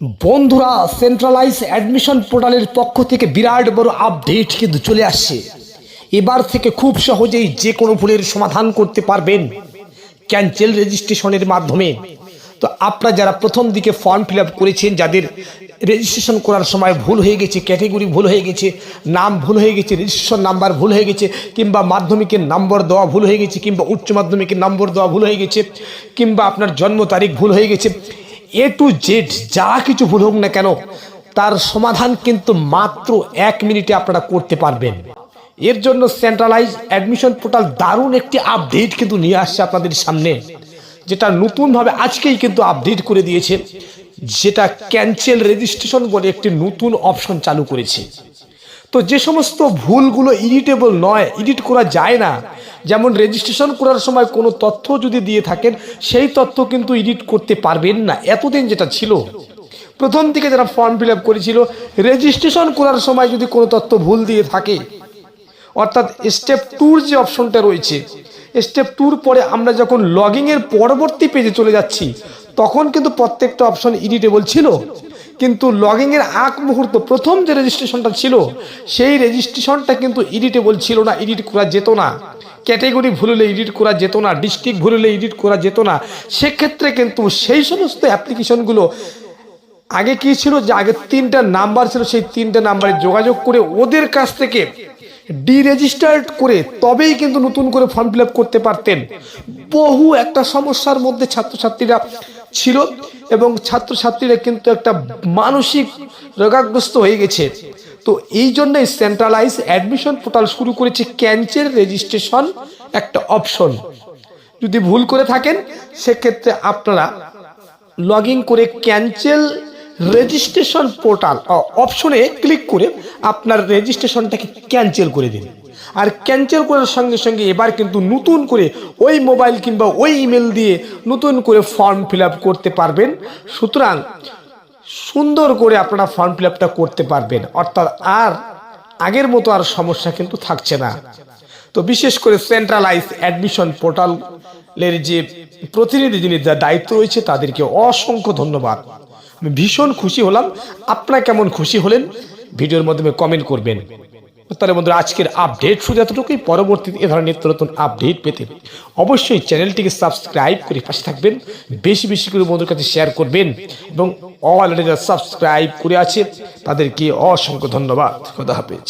বন্ধুরা centralise admission পোর্টালের পক্ষ থেকে বিরাট বড় আপডেট কিন্তু চলে আসছে। এবার থেকে খুব সহজেই যে কোনো ভুলের সমাধান করতে পারবেন ক্যান্সেল রেজিস্ট্রেশনের মাধ্যমে। তো আপনারা যারা প্রথম দিকে ফর্ম ফিল করেছেন, যাদের রেজিস্ট্রেশন করার সময় ভুল হয়ে গেছে ক্যাটেগরি ভুল হয়ে গেছে, নাম ভুল হয়ে গেছে রেজিস্ট্রেশন নাম্বার ভুল হয়ে গেছে, কিংবা মাধ্যমিকের নম্বর দেওয়া ভুল হয়ে গেছে, কিংবা উচ্চ মাধ্যমিকের নম্বর দেওয়া ভুল হয়ে গেছে, কিংবা আপনার জন্ম তারিখ ভুল হয়ে গেছে এ টু জেড যা কিছু ভুল হোক না কেন, তার সমাধান কিন্তু মাত্র এক মিনিটে আপনারা করতে পারবেন। এর জন্য সেন্ট্রালাইজ অ্যাডমিশন পোর্টাল দারুণ একটি আপডেট কিন্তু নিয়ে আসছে আপনাদের সামনে, যেটা নতুনভাবে আজকেই কিন্তু আপডেট করে দিয়েছে, যেটা ক্যান্সেল রেজিস্ট্রেশন বলে একটি নতুন অপশন চালু করেছে। তো যে সমস্ত ভুলগুলো ইডিটেবল নয় এডিট করা যায় না, যেমন রেজিস্ট্রেশন করার সময় কোনো তথ্য যদি দিয়ে থাকেন, সেই তথ্য কিন্তু এডিট করতে পারবেন না, এতদিন যেটা ছিল। প্রথম থেকে যারা ফর্ম ফিল আপ করেছিল রেজিস্ট্রেশন করার সময় যদি কোনো তথ্য ভুল দিয়ে থাকে, অর্থাৎ স্টেপ টুর যে অপশনটা রয়েছে স্টেপ টুর পরে আমরা যখন লগিংয়ের পরবর্তী পেজে চলে যাচ্ছি, তখন কিন্তু প্রত্যেকটা অপশন এডিটেবল ছিল। কিন্তু লগিংয়ের আগ মুহূর্ত প্রথম যে রেজিস্ট্রেশনটা ছিল, সেই রেজিস্ট্রেশনটা কিন্তু এডিটেবল ছিল না এডিট করা যেত না। ক্যাটেগরি ভুল হলে এডিট করা যেত না ডিস্ট্রিক্ট ভুল হলে এডিট করা যেত না। সেক্ষেত্রে কিন্তু সেই সমস্ত অ্যাপ্লিকেশনগুলো আগে কি ছিল যে আগে তিনটা নাম্বার ছিল, সেই তিনটা নাম্বারে যোগাযোগ করে ওদের কাছ থেকে ডিরেজিস্টার্ড করে তবেই কিন্তু নতুন করে ফর্ম ফিল করতে পারতেন। বহু একটা সমস্যার মধ্যে ছাত্রছাত্রীরা ছিল এবং ছাত্রছাত্রীরা কিন্তু একটা মানসিক রোগাগ্রস্ত হয়ে গেছে। তো এই জন্যই সেন্ট্রালাইজ অ্যাডমিশন পোর্টাল শুরু করেছে ক্যান্সেল রেজিস্ট্রেশন একটা অপশন যদি ভুল করে থাকেন, সেক্ষেত্রে আপনারা লগ করে ক্যান্সেল রেজিস্ট্রেশন পোর্টাল অপশনে ক্লিক করে আপনার রেজিস্ট্রেশনটাকে ক্যান্সেল করে দিন। আর ক্যান্সেল করার সঙ্গে সঙ্গে এবার কিন্তু নতুন করে ওই মোবাইল কিংবা ওই ইমেল দিয়ে নতুন করে ফর্ম ফিল করতে পারবেন। সুতরাং সুন্দর করে আপনারা ফর্ম ফিল করতে পারবেন। অর্থাৎ আর আগের মতো আর সমস্যা কিন্তু থাকছে না। তো বিশেষ করে সেন্ট্রালাইজ অ্যাডমিশন পোর্টালের যে প্রতিনিধি যিনি যার দায়িত্ব রয়েছে তাদেরকে অসংখ্য ধন্যবাদ। আমি ভীষণ খুশি হলাম। আপনারা কেমন খুশি হলেন? ভিডিওর মাধ্যমে কমেন্ট করবেন। তাহলে বন্ধুরা, আজকের আপডেট শুধু এতটুকুই। পরবর্তীতে এ ধরনের নিত্য নতুন আপডেট পেতে অবশ্যই চ্যানেলটিকে সাবস্ক্রাইব করে পাশে থাকবেন, বেশি বেশি করে বন্ধুর কাছে শেয়ার করবেন এবং অলরেডি যারা সাবস্ক্রাইব করে আছে। তাদেরকে অসংখ্য ধন্যবাদ। কথা হাফেজ।